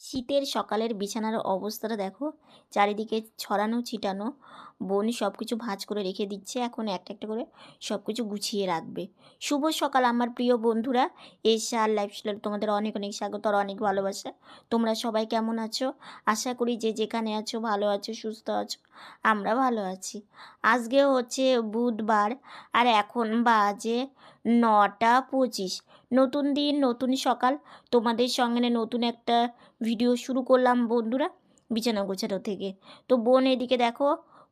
শীতের সকালের বিছানার অবস্থাটা দেখো, চারিদিকে ছড়ানো, ছিটানো, বোন সব কিছু ভাঁজ করে রেখে দিচ্ছে, এখন একটা একটা করে সব কিছু গুছিয়ে রাখবে। শুভ সকাল আমার প্রিয় বন্ধুরা, এসে আর লাইফস্টাইল তোমাদের অনেক অনেক স্বাগত আর অনেক ভালোবাসা। তোমরা সবাই কেমন আছো? আশা করি যে যেখানে আছো, ভালো আছো, সুস্থ আছো, আমরা ভালো আছি। আজকে হচ্ছে বুধবার, আর এখন বাজে নটা পঁচিশ। নতুন দিন, নতুন সকাল। তোমাদের সঙ্গে নতুন একটা ভিডিও শুরু করলাম বন্ধুরা, বিছানা গোছানো থেকে। তো বোন এদিকে দেখো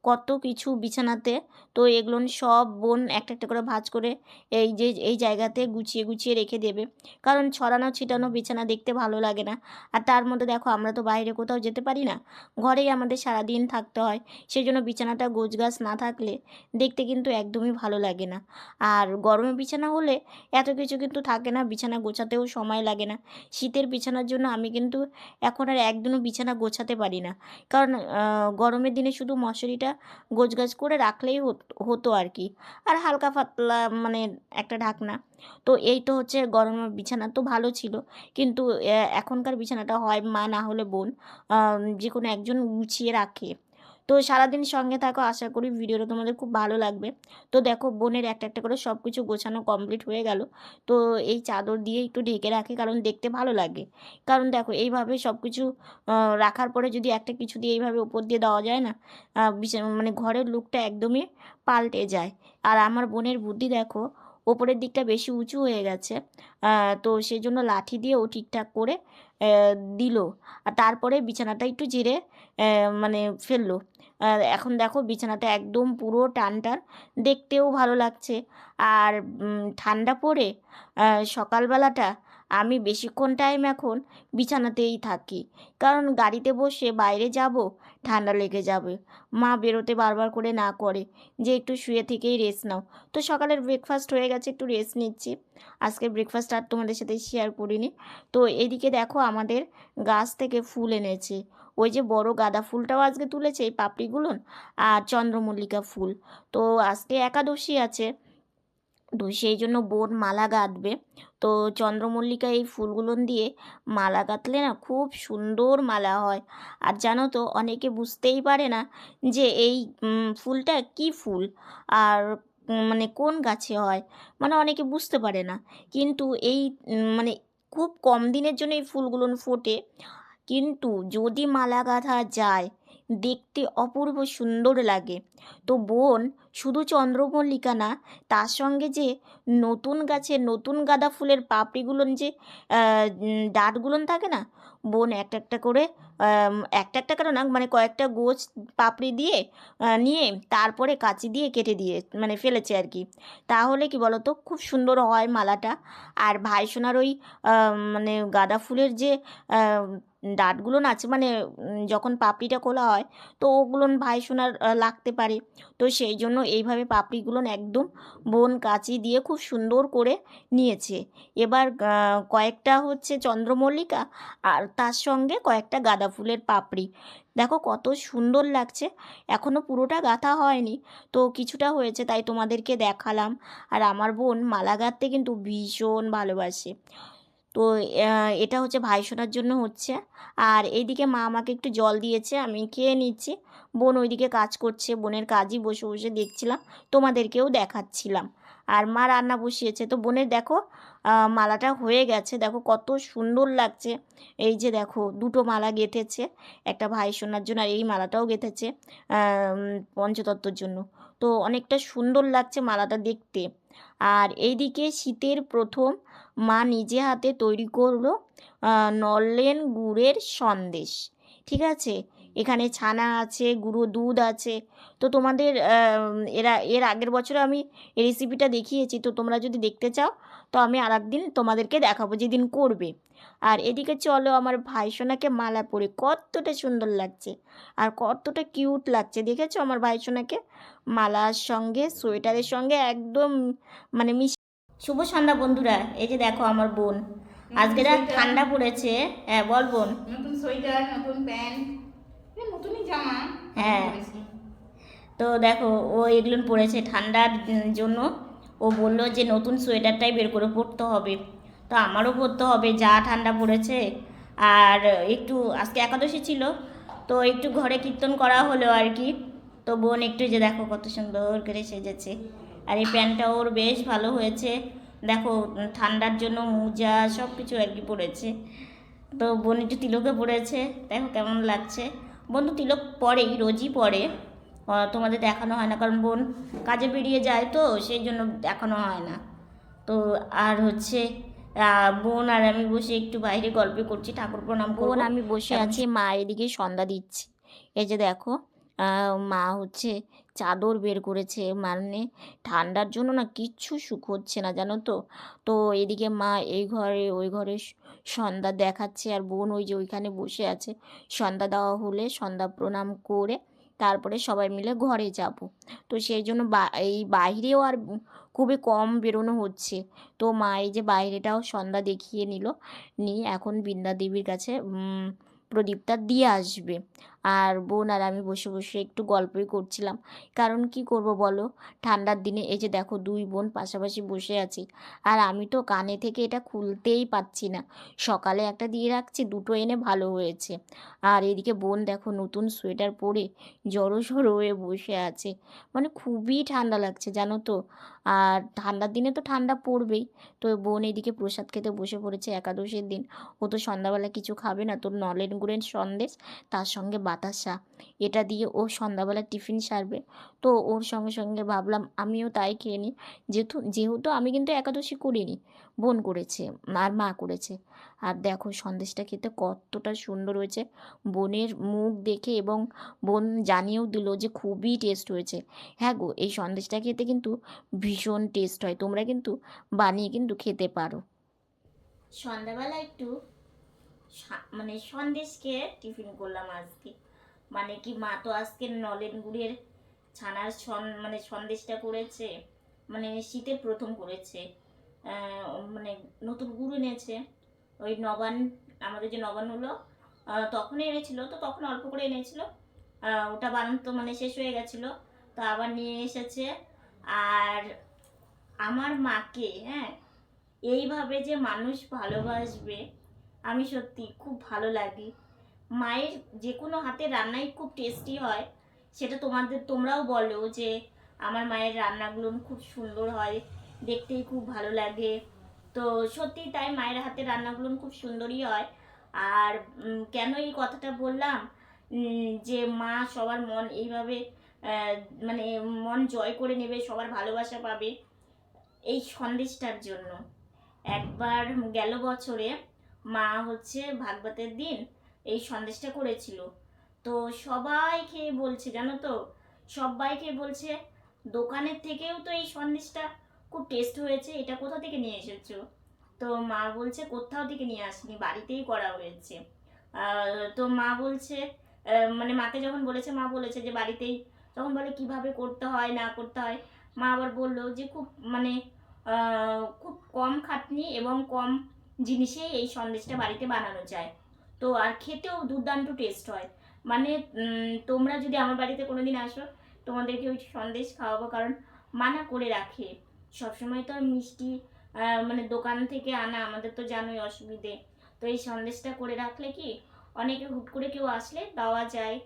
কত কিছু বিছানাতে। তো এগুলো সব বোন একটা একটা করে ভাঁজ করে এই যে, এই জায়গাতে গুছিয়ে গুছিয়ে রেখে দেবে। কারণ ছড়ানো, ছিটানো বিছানা দেখতে ভালো লাগে না। আর তার মধ্যে দেখো, আমরা তো বাইরে কোথাও যেতে পারি না। ঘরেই আমাদের সারাদিন থাকতে হয়। সেই জন্য বিছানাটা গোছগাছ না থাকলে দেখতে কিন্তু একদমই ভালো লাগে না। আর গরমে বিছানা হলে এত কিছু কিন্তু থাকে না, বিছানা গোছাতেও সময় লাগে না। শীতের বিছানার জন্য আমি কিন্তু এখন আর একদিনও বিছানা গোছাতে পারি না। কারণ গরমের দিনে শুধু মশারিটা গোছগাছ করে রাখলেই হত- আর কি। আর হালকা ফাতলা মানে একটা ঢাকনা। তো এই তো হচ্ছে গরমের বিছানা তো ভালো ছিল। কিন্তু এখনকার বিছানাটা হয় মা না হলে বোন যে কোনো একজন গুছিয়ে রাখে। তো সারাদিন সঙ্গে থাকো, আশা করি ভিডিওটা তোমাদের খুব ভালো লাগবে। তো দেখো, বোনের একটা একটা করে সব কিছু গোছানো কমপ্লিট হয়ে গেল। তো এই চাদর দিয়ে একটু ঢেকে রাখে, কারণ দেখতে ভালো লাগে। কারণ দেখো, এইভাবে সব কিছু রাখার পরে যদি একটা কিছু দিয়ে এইভাবে উপর দিয়ে দেওয়া যায় না মানে ঘরের লুকটা একদমই পাল্টে যায়। আর আমার বোনের বুদ্ধি দেখো, ওপরের দিকটা বেশি উঁচু হয়ে গেছে তো সেই জন্য লাঠি দিয়ে ও ঠিকঠাক করে দিল। আর তারপরে বিছানাটা একটু জিরে মানে ফেলল। এখন দেখো বিছানাটা একদম পুরো টান টান দেখতেও ভালো লাগছে। আর ঠান্ডা পড়ে সকালবেলাটা আমি বেশিক্ষণ টাইম এখন বিছানাতেই থাকি। কারণ গাড়িতে বসে বাইরে যাব, ঠান্ডা লেগে যাবে। মা বেরোতে বারবার করে না করে যে একটু শুয়ে থেকেই রেস্ট নাও। তো সকালের ব্রেকফাস্ট হয়ে গেছে, একটু রেস্ট নিচ্ছি। আজকে ব্রেকফাস্ট আর তোমাদের সাথে শেয়ার করিনি। তো এদিকে দেখো আমাদের গাছ থেকে ফুল এনেছে। ওই যে বড় গাঁদা ফুলটাও আজকে তুলেছে, এই পাপড়িগুলো আর চন্দ্রমল্লিকা ফুল। তো আজকে একাদশী আছে, তো সেই জন্য বোন মালা গাঁথবে তো চন্দ্রমল্লিকা এই ফুলগুলো দিয়ে মালা গাঁথলে না খুব সুন্দর মালা হয়। আর জানো তো, অনেকে বুঝতেই পারে না যে এই ফুলটা কি ফুল আর মানে কোন গাছে হয়? মানে অনেকে বুঝতে পারে না। কিন্তু এই মানে খুব কম দিনের জন্য এই ফুলগুলো ফোটে। কিন্তু যদি মালা গাঁথা যায়, দেখতে অপূর্ব সুন্দর লাগে। তো বোন, শুধু চন্দ্রমল্লিকা না, তার সঙ্গে যে নতুন গাছের নতুন গাঁদা ফুলের পাপড়িগুলো যে ডাঁটগুলোন থাকে না, বোন, একটা একটা করে একটা একটা করে না মানে কয়েকটা গোছ পাপড়ি দিয়ে নিয়ে তারপরে কাঁচি দিয়ে কেটে দিয়ে মানে ফেলেছে আর কি। তাহলে কি বলতো, খুব সুন্দর হয় মালাটা। আর ভাইসোনার ওই মানে গাঁদা ফুলের যে ডাঁটগুলো আছে মানে যখন পাপড়িটা খোলা হয় তো ওগুলো ভাইসোনার আহ, লাগতে পারে। তো সেই জন্য এইভাবে পাপড়িগুলো একদম বোন কাঁচি দিয়ে খুব সুন্দর করে নিয়েছে। এবার কয়েকটা হচ্ছে চন্দ্রমল্লিকা আর তার সঙ্গে কয়েকটা গাঁদা ফুলের পাপড়ি। দেখো কত সুন্দর লাগছে। এখনও পুরোটা গাঁথা হয়নি তো কিছুটা হয়েছে তাই তোমাদেরকে দেখালাম। আর আমার বোন মালা গাঁথতে কিন্তু ভীষণ ভালোবাসে। তো এটা হচ্ছে ভাইসোনার জন্য হচ্ছে। আর এইদিকে মা আমাকে একটু জল দিয়েছে, আমি খেয়ে নিচ্ছি। বোন ওইদিকে কাজ করছে, বোনের কাজই বসে বসে দেখছিলাম, তোমাদেরকেও দেখাচ্ছিলাম। আর মা রান্না বসিয়েছে, তো বোনের দেখো মালাটা হয়ে গেছে, দেখো কত সুন্দর লাগছে। এই যে দেখো, দুটো মালা গেঁথেছে, একটা ভাই সোনার জন্য আর এই মালাটাও গেঁথেছে পঞ্চতত্ত্বর জন্য। তো অনেকটা সুন্দর লাগছে মালাটা দেখতে। আর এইদিকে শীতের প্রথম মা নিজে হাতে তৈরি করল নলেন গুড়ের সন্দেশ। ঠিক আছে? এখানে ছানা আছে, গুঁড়ো দুধ আছে। তো তোমাদের এরা, এর আগের বছর আমি এই রেসিপিটা দেখিয়েছি। তো তোমরা যদি দেখতে চাও, তো আমি আর একদিন তোমাদেরকে দেখাবো যেদিন করবে। আর এদিকে চলো, আমার ভাইসোনাকে মালা পরে কতটা সুন্দর লাগছে। আর কতটা কিউট লাগছে। দেখেছ? আমার ভাইসোনাকে মালার সঙ্গে, সোয়েটারের সঙ্গে একদম মানে মিশ শুভ সন্ধ্যা বন্ধুরা এই যে দেখো আমার বোন। আজকে যা ঠান্ডা পড়েছে হ্যাঁ বল বোন। নতুন সোয়েটার নতুন প্যান্ট নতুনই জামা হ্যাঁ। তো দেখো ও এগুলো পরেছে ঠান্ডার জন্য। ও বলল যে নতুন সোয়েটারটাই বের করে পরতে হবে। তো আমারও পরতে হবে যা ঠান্ডা পড়েছে। আর একটু আজকে একাদশী ছিল তো একটু ঘরে কীর্তন করা হলো আর কি। তো বোন একটু যে দেখো কত সুন্দর করে সেজেছে। আর এই প্যান্টটা ওর বেশ ভালো হয়েছে। দেখো ঠান্ডার জন্য মোজা সব কিছু আর কি পরেছে। তো বোন একটু তিলকে পড়েছে দেখো কেমন লাগছে। বোন তো তিলক পরেই রোজই পরে। তোমাদের দেখানো হয় না কারণ বোন কাজে বেরিয়ে যায় তো সেই জন্য দেখানো হয় না। তো আর হচ্ছে বোন আর আমি বসে একটু বাইরে গল্প করছি ঠাকুর প্রণাম বোন আমি বসে আছি মা এদিকে সন্ধ্যা দিচ্ছি। এই যে দেখো মা হচ্ছে চাদর বের করেছে। মানে ঠান্ডার জন্য না কিচ্ছু সুখ হচ্ছে না, জানো তো? তো এদিকে মা এই ঘরে ওই ঘরে সন্ধ্যা দেখাচ্ছে আর বোন ওই যে ওইখানে বসে আছে। সন্ধ্যা দেওয়া হলে সন্ধ্যা প্রণাম করে তারপরে সবাই মিলে ঘরে যাব। তো সেই জন্য এই বাইরেও আর খুবই কম বেরোনো হচ্ছে। তো মা এই যে বাইরেটাও সন্ধ্যা দেখিয়ে নিল। নিয়ে এখন বৃন্দা দেবীর কাছে প্রদীপটা দিয়ে আসবে। আর বোন আর আমি বসে বসে একটু গল্পই করছিলাম। কারণ কি করব বলো? ঠান্ডার দিনে এই যে দেখো দুই বোন পাশাপাশি বসে আছি। আর আমি তো কানে থেকে এটা খুলতেই পাচ্ছি না। সকালে একটা দিয়ে রাখছি, দুটো এনে ভালো হয়েছে। আর এদিকে বোন দেখো নতুন সোয়েটার পরে জড়ো সড়ো হয়ে বসে আছে। মানে খুবই ঠান্ডা লাগছে, জানো তো? আর ঠান্ডার দিনে তো ঠান্ডা পড়বেই। তো বোন এদিকে প্রসাদ খেতে বসে পড়েছে একাদশীর দিন। ও তো সন্ধ্যাবেলা কিছু খাবে না, তোর নলেন গুড়ের সন্দেশ, তার সঙ্গে বাতাসা। এটা দিয়ে ও সন্ধ্যাবেলা টিফিন সারবে। তো ওর সঙ্গে সঙ্গে ভাবলাম আমিও তাই খেয়ে নিই। যেহেতু যেহেতু আমি কিন্তু একাদশী করিনি, বোন করেছে, আর মা করেছে। আর দেখো সন্দেশটা খেতে কতটা সুন্দর হয়েছে। বোনের মুখ দেখে এবং বোন জানিয়েও দিল যে খুবই টেস্ট হয়েছে। হ্যাঁ গো, এই সন্দেশটা খেতে কিন্তু ভীষণ টেস্ট হয়। তোমরা কিন্তু বানিয়ে কিন্তু খেতে পারো। সন্ধ্যাবেলা একটু মানে সন্দেশ খেয়ে টিফিন করলাম আজকে। মানে কি মা তো আজকে নলেন গুড়ের ছানার সন মানে সন্দেশটা করেছে মানে শীতে প্রথম করেছে মানে নতুন গুড় এনেছে, ওই নবান, আমাদের যে নবান হলো তখনই এনেছিল, তো তখন অল্প করে এনেছিল ওটা বানানো তো মানে শেষ হয়ে গেছিল, তো আবার নিয়ে এসেছে, আর আমার মাকে হ্যাঁ এইভাবে যে মানুষ ভালোবাসবে, আমি সত্যি খুব ভালো লাগে। মায়ের যে কোনো হাতে রান্নাই খুব টেস্টি হয়। সেটা তোমাদের, তোমরাও বলো যে আমার মায়ের রান্নাগুলো খুব সুন্দর হয়, দেখতেই খুব ভালো লাগে। তো সত্যি তাই মায়ের হাতে রান্নাগুলো খুব সুন্দরই হয়। আর কেন এই কথাটা বললাম? যে মা সবার মন এইভাবে মানে মন জয় করে নেবে, সবার ভালোবাসা পাবে এই সন্দেশটার জন্য। একবার গেল বছরে মা হচ্ছে ভাগবতের দিন এই সন্দেশটা করেছিল। তো সবাই খেয়ে বলছে, জানো তো? সবাই খেয়ে বলছে, দোকানের থেকেও তো এই সন্দেশটা খুব টেস্ট হয়েছে, এটা কোথা থেকে নিয়ে এসেছ? তো মা বলছে, কোথাও থেকে নিয়ে আসিনি, বাড়িতেই করা হয়েছে। তো মা বলছে মানে মাকে যখন বলেছে, মা বলেছে যে বাড়িতেই, তখন বলে, কীভাবে করতে হয়, না করতে হয়? মা আবার বলল যে, খুব মানে খুব কম খাটনি এবং কম জিনিসে এই সন্দেশটা বাড়িতে বানানো যায়। তো আর খেতেও দুর্দান্ত টেস্ট হয়। মানে তোমরা যদি আমার বাড়িতে কোনো দিন আসো, তোমাদেরকে ওই সন্দেশ খাওয়াবো, কারণ মানা করে রাখে। সবসময় তো আর মিষ্টি মানে দোকান থেকে আনা, আমাদের তো জানোই অসুবিধে। তো এই সন্দেশটা করে রাখলে কি, অনেকে হুট করে কেউ আসলে দেওয়া যায়।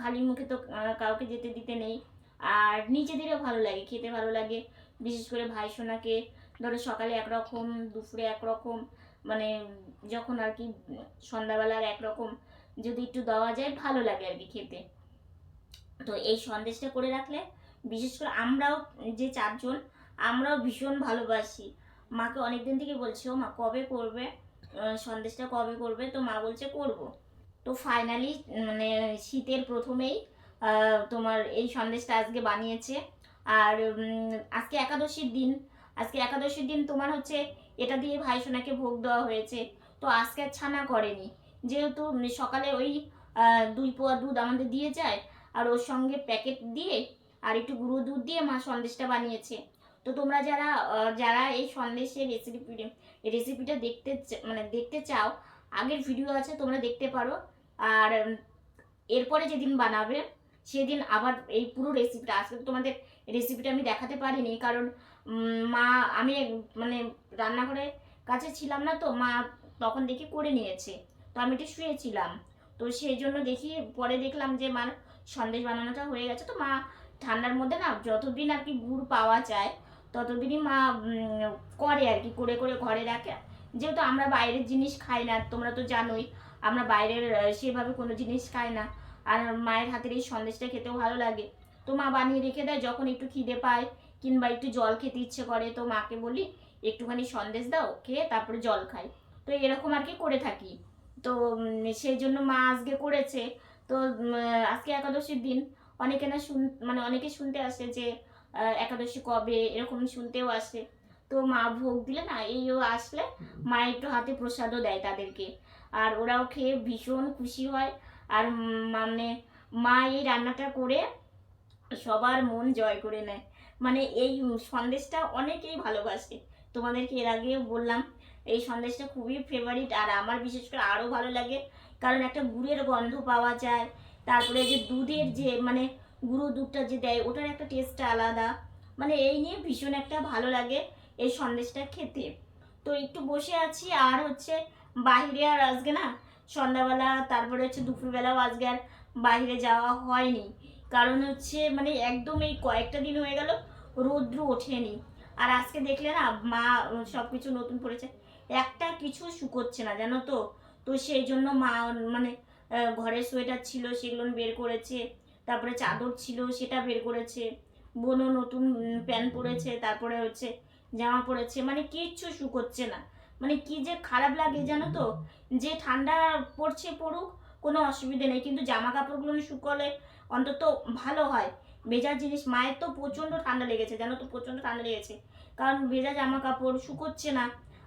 খালি মুখে তো কাউকে যেতে দিতে নেই। আর নিজেদেরও ভালো লাগে, খেতে ভালো লাগে। বিশেষ করে ভাই সোনাকে, ধরো সকালে একরকম, দুপুরে একরকম মানে যখন আর কি সন্ধ্যাবেলার একরকম যদি একটু দেওয়া যায়, ভালো লাগে আর কি খেতে। তো এই সন্দেশটা করে রাখলে, বিশেষ করে আমরাও যে চারজন, আমরাও ভীষণ ভালোবাসি। মাকে অনেক দিন থেকে বলছি, ও মা, কবে করবে? সন্দেশটা কবে করবে? তো মা বলছে, করব। তো ফাইনালি মানে শীতের প্রথমেই তোমার এই সন্দেশটা আজকে বানিয়েছে। আর আজকে একাদশীর দিন। আজকে একাদশীর দিন তোমার হচ্ছে এটা দিয়ে ভাই সোনাকে ভোগ দেওয়া হয়েছে। তো আজকে আর ছানা করেনি। যেহেতু সকালে ওই দুই পোয়া দুধ আমাদের দিয়ে যায়, আর ওর সঙ্গে প্যাকেট দিয়ে আর একটু গুঁড়ো দুধ দিয়ে মা সন্দেশটা বানিয়েছে। তো তোমরা যারা যারা এই সন্দেশের রেসিপি রেসিপিটা দেখতে মানে দেখতে চাও, আগের ভিডিও আছে, তোমরা দেখতে পারো। আর এরপরে যেদিন বানাবে, সেদিন আবার এই পুরো রেসিপিটা আজকে তোমাদের রেসিপিটা আমি দেখাতে পারিনি, কারণ মা, আমি মানে রান্নাঘরে কাছে ছিলাম না তো, মা তখন দেখি করে নিয়েছে, তো আমি একটু শুয়েছিলাম। তো সেই জন্য দেখি পরে দেখলাম যে মার সন্দেশ বানানোটা হয়ে গেছে, তো মা ঠান্ডার মধ্যে না যতদিন আর কি গুড় পাওয়া যায়, ততদিনই মা করে আর কি, করে করে ঘরে রাখে। যেহেতু আমরা বাইরের জিনিস খাই না, তোমরা তো জানোই, আমরা বাইরের সেভাবে কোনো জিনিস খাই না। আর মায়ের হাতের এই সন্দেশটা খেতেও ভালো লাগে। তো মা বানিয়ে রেখে দেয়, যখন একটু খিদে পায় কিংবা একটু জল খেতে ইচ্ছে করে, তো মাকে বলি, একটুখানি সন্দেশ দাও, খেয়ে তারপরে জল খাই। তো এরকম আর কি করে থাকি। তো সেই জন্য মা আজকে করেছে। তো আজকে একাদশীর দিন। অনেকে না শুন মানে অনেকে শুনতে আসে যে একাদশী কবে, এরকম শুনতেও আসে। তো মা ভোগ দিলে না, এইও আসলে মা একটু হাতে প্রসাদও দেয় তাদেরকে। আর ওরাও খেয়ে ভীষণ খুশি হয়। আর মানে মা এই রান্নাটা করে সবার মন জয় করে নেয়। মানে এই সন্দেশটা অনেকেই ভালোবাসে। তোমাদেরকে এর আগেও বললাম, এই সন্দেশটা খুবই ফেভারিট আর আমার বিশেষ করে আরও ভালো লাগে। কারণ একটা গুড়ের গন্ধ পাওয়া যায়, তারপরে যে দুধের যে মানে গুঁড়ো দুধটা যে দেয়, ওটার একটা টেস্টটা আলাদা। মানে এই নিয়ে ভীষণ একটা ভালো লাগে এই সন্দেশটা খেতে। তো একটু বসে আছি, আর হচ্ছে বাইরে আর আজকে না, সন্ধ্যাবেলা, তারপরে হচ্ছে দুপুরবেলাও আজকে আর বাইরে যাওয়া হয়নি। কারণ হচ্ছে মানে একদম এই কয়েকটা দিন হয়ে গেল রৌদ্র ওঠেনি। আর আজকে দেখলে না, মা সব কিছু নতুন পড়েছে একটা কিছু শুকোচ্ছে না, জানো তো? তো সেই জন্য মা মানে ঘরের সোয়েটার ছিল, সেগুলো বের করেছে। তারপরে চাদর ছিল, সেটা বের করেছে। বোনও নতুন প্যান্ট পরেছে, তারপরে হচ্ছে জামা পরেছে। মানে কিচ্ছু শুকোচ্ছে না। মানে কি যে খারাপ লাগে, জানো তো? যে ঠান্ডা পড়ছে পড়ুক, কোনো অসুবিধে নেই। কিন্তু জামা কাপড়গুলো শুকোলে অন্তত ভালো হয়। ভেজা জিনিস, মায়ের তো প্রচণ্ড ঠান্ডা লেগেছে, জানো তো প্রচণ্ড ঠান্ডা লেগেছে। কারণ ভেজা জামা কাপড় শুকোচ্ছে না।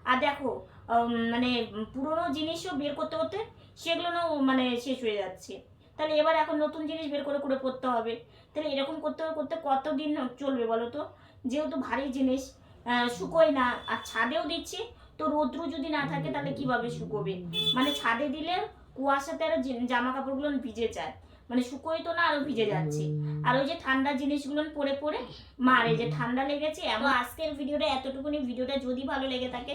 আর দেখো মানে পুরোনো জিনিসও বের করতে করতে সেগুলো মানে শেষ হয়ে যাচ্ছে। তাহলে এবার এখন নতুন জিনিস বের করে করে পড়তে হবে। তাহলে এরকম করতে করতে কতদিন চলবে বলো তো? যেহেতু ভারী জিনিস শুকোয় না। আর ছাদেও দিচ্ছি, তো রৌদ্র যদি না থাকে তাহলে কীভাবে শুকোবে? মানে ছাদে দিলে কুয়াশাতে আর জামা কাপড়গুলো ভিজে যায়। মানে শুকোই তো না আরও ভিজে যাচ্ছে। আর ওই যে ঠান্ডা জিনিসগুলো পরে পরে মার এই যে ঠান্ডা লেগেছে। এমন আজকের ভিডিওটা এতটুকুনি। ভিডিওটা যদি ভালো লেগে থাকে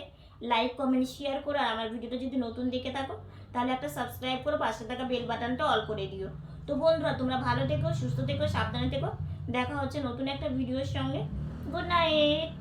লাইক কমেন্ট শেয়ার করো। আর আমার ভিডিওটা যদি নতুন দেখে থাকো তাহলে একটা সাবস্ক্রাইব করো পাশে থাকা বেল বাটনটা অল করে দিও। তো বন্ধুরা তোমরা ভালো থেকো সুস্থ থেকো সাবধানে থেকো। দেখা হচ্ছে নতুন একটা ভিডিওর সঙ্গে। Good night